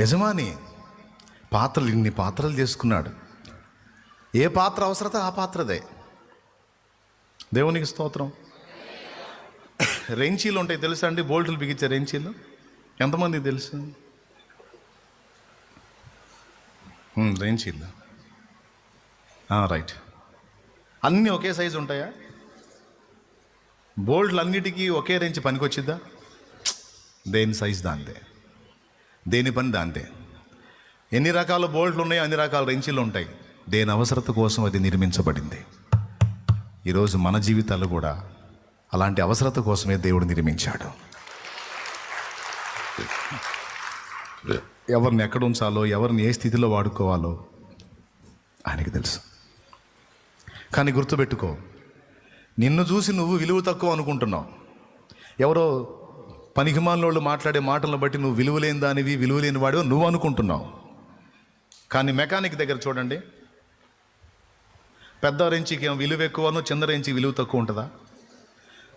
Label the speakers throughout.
Speaker 1: యజమాని పాత్రలు ఇన్ని పాత్రలు చేసుకున్నాడు. ఏ పాత్ర అవసరత ఆ పాత్రదే. దేవునికి స్తోత్రం. రెంచీలు ఉంటాయి తెలుసా అండి? బోల్టులు బిగించే రెంచీలు. ఎంతమంది తెలుసు? రెంచీలు. రైట్. అన్నీ ఒకే సైజు ఉంటాయా? బోల్ట్లు అన్నిటికీ ఒకే రెంచి పనికొచ్చిద్దా? దేని సైజ్ దాంతే దేని పని దాంతే. ఎన్ని రకాల బోల్ట్లు ఉన్నాయో అన్ని రకాల రెంచీలు ఉంటాయి. దేని అవసరత కోసం అది నిర్మించబడింది. ఈరోజు మన జీవితాలు కూడా అలాంటి అవసరత కోసమే దేవుడు నిర్మించాడు. ఎవరిని ఎక్కడ ఉంచాలో ఎవరిని ఏ స్థితిలో వాడుకోవాలో ఆయనకి తెలుసు. కానీ గుర్తుపెట్టుకో నిన్ను చూసి నువ్వు విలువ తక్కువ అనుకుంటున్నావు. ఎవరో పనికిమాలినోళ్ళు మాట్లాడే మాటలను బట్టి నువ్వు విలువలేని దానివి విలువలేని వాడివి నువ్వు అనుకుంటున్నావు. కానీ మెకానిక్ దగ్గర చూడండి. పెద్ద రెంచికి ఏం విలువ ఎక్కువనో చిన్న రేంచి విలువ తక్కువ ఉంటుందా?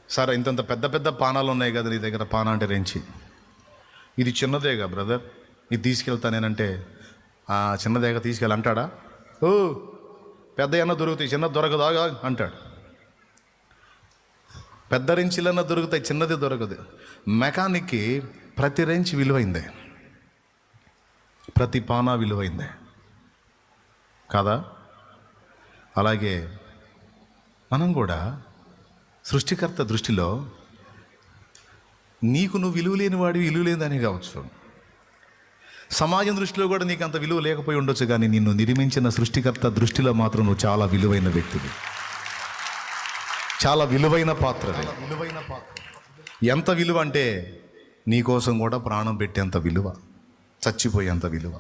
Speaker 1: సరే ఇంతంత పెద్ద పెద్ద పానాలు ఉన్నాయి కదా నీ దగ్గర పాన అంటే రెంచి ఇది చిన్నదేగా బ్రదర్. ఇది తీసుకెళ్తానేనంటే ఆ చిన్నదేగా తీసుకెళ్ళి అంటాడా? ఓ పెద్ద అన్న దొరుకుతాయి చిన్న దొరకదాగా అంటాడు. పెద్ద రెంచిలన్నా దొరుకుతాయి చిన్నది దొరకదు. మెకానిక్కి ప్రతి రెంచ్ విలువైందే. ప్రతి పానా విలువైందే. కాదా? అలాగే మనం కూడా సృష్టికర్త దృష్టిలో నీకు నువ్వు విలువ లేని వాడివి విలువ లేదని కావచ్చు. సమాజం దృష్టిలో కూడా నీకు అంత విలువ లేకపోయి ఉండొచ్చు కానీ నిన్ను నిర్మించిన సృష్టికర్త దృష్టిలో మాత్రం నువ్వు చాలా విలువైన వ్యక్తివి. చాలా విలువైన పాత్ర విలువైన పాత్ర. ఎంత విలువ అంటే నీ కోసం కూడా ప్రాణం పెట్టేంత విలువ చచ్చిపోయేంత విలువ.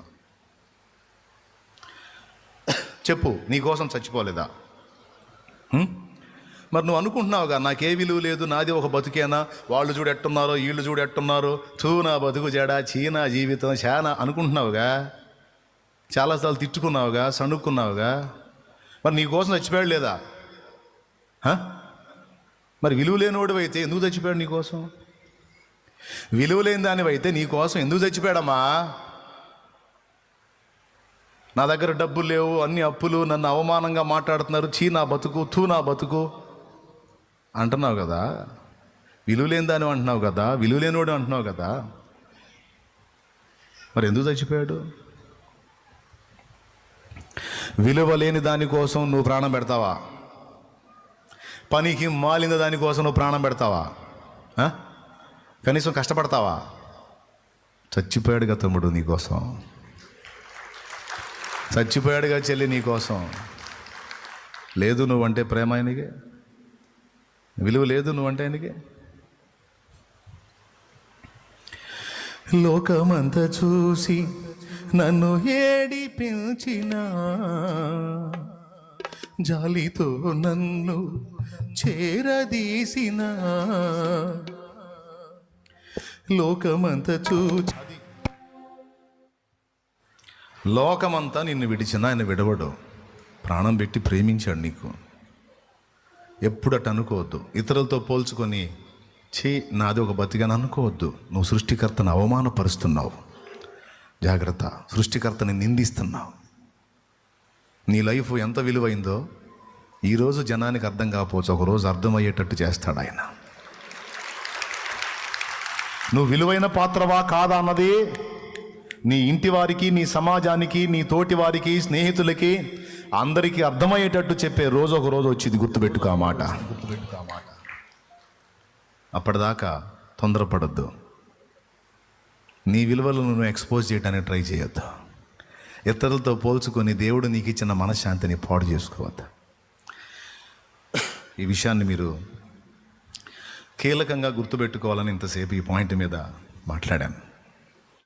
Speaker 1: చెప్పు నీ కోసం చచ్చిపోలేదా? మరి నువ్వు అనుకుంటున్నావుగా నాకే విలువ లేదు నాది ఒక బతుకేనా? వాళ్ళు చూడు ఎట్టున్నారో వీళ్ళు చూడు ఎట్టున్నారో చూ నా బతుకు జడా చీనా జీవితం శానా అనుకుంటున్నావుగా? చాలాసార్లు తిట్టుకున్నావుగా సణుక్కున్నావుగా? మరి నీ కోసం చచ్చిపోయాడు లేదా? మరి విలువ లేనివాడు అయితే ఎందుకు చచ్చిపోయాడు నీకోసం విలువ లేని దానివైతే నీకోసం ఎందుకు చచ్చిపోయాడమ్మా? నా దగ్గర డబ్బులు లేవు అన్ని అప్పులు నన్ను అవమానంగా మాట్లాడుతున్నారు చీ నా బతుకు తూ నా బతుకు అంటున్నావు కదా? విలువలేని దాని అంటున్నావు కదా? విలువలేనివాడు అంటున్నావు కదా? మరి ఎందుకు చచ్చిపోయాడు? విలువ లేని దానికోసం నువ్వు ప్రాణం పెడతావా? పనికి మాలిన దానికోసం నువ్వు ప్రాణం పెడతావా? కనీసం కష్టపడతావా? చచ్చిపోయాడుగా తమ్ముడు నీకోసం చచ్చిపోయాడుగా చెల్లి నీకోసం లేదు నువ్వంటే ప్రేమ ఆయనకి. విలువ లేదు నువ్వంటే ఆయనకి. లోకమంతా చూసి నన్ను ఏడిపించినా. జాలితో నన్ను చేరదీసిన. లోకమంతా చూచి లోకమంతా నిన్ను విడిచినా ఆయన విడవడు. ప్రాణం పెట్టి ప్రేమించాడు నీకు. ఎప్పుడట అనుకోవద్దు. ఇతరులతో పోల్చుకొని ఛీ నాది ఒక బతికని అనుకోవద్దు. నువ్వు సృష్టికర్తను అవమానపరుస్తున్నావు. జాగ్రత్త. సృష్టికర్తని నిందిస్తున్నావు. నీ లైఫ్ ఎంత విలువైందో ఈరోజు జనానికి అర్థం కాకపోవచ్చు ఒకరోజు అర్థమయ్యేటట్టు చేస్తాడు ఆయన. నువ్వు విలువైన పాత్రవా కాదా అన్నది నీ ఇంటి వారికి నీ సమాజానికి నీ తోటి వారికి స్నేహితులకి అందరికీ అర్థమయ్యేటట్టు చెప్పే రోజు ఒక రోజు వచ్చింది గుర్తుపెట్టుకో ఆ మాట గుర్తుపెట్టుకో ఆ మాట. అప్పటిదాకా తొందరపడద్దు. నీ విలువలను నువ్వు ఎక్స్పోజ్ చేయడానికి ట్రై చేయొద్దు. ఇతరులతో పోల్చుకొని దేవుడు నీకు ఇచ్చిన మనశ్శాంతిని పాడు చేసుకోవద్దు? ఈ విషయాన్ని మీరు కీలకంగా గుర్తుపెట్టుకోవాలని ఇంతసేపు ఈ పాయింట్ మీద మాట్లాడాను.